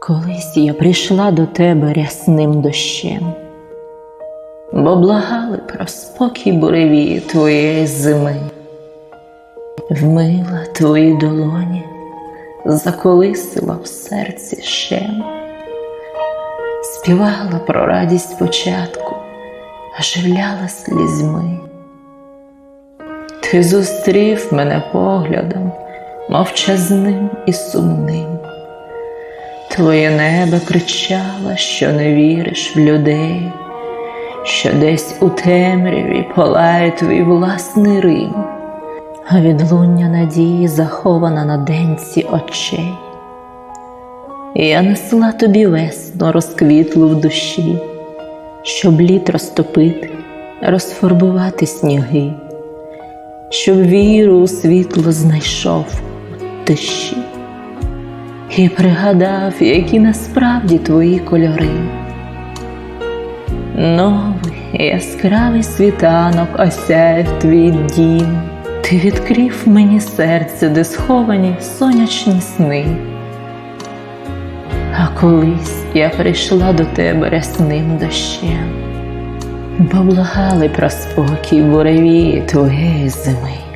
Колись я прийшла до тебе рясним дощем, бо благали про спокій буреві твоєї зими, вмила твої долоні, заколисила в серці шем, співала про радість початку, оживляла слізьми. Ти зустрів мене поглядом мовчазним і сумним. Твоє небо кричало, що не віриш в людей, що десь у темряві палає твій власний Рим, а відлуння надії захована на денці очей. Я несла тобі весну розквітлу в душі, щоб літ розтопити, розфарбувати сніги, щоб віру у світло знайшов у тиші і пригадав, які насправді твої кольори. Новий яскравий світанок осяяв твій дім, ти відкрив мені серце, де сховані сонячні сни. А колись я прийшла до тебе рясним дощем, бо благали про спокій буревії твоєї зими.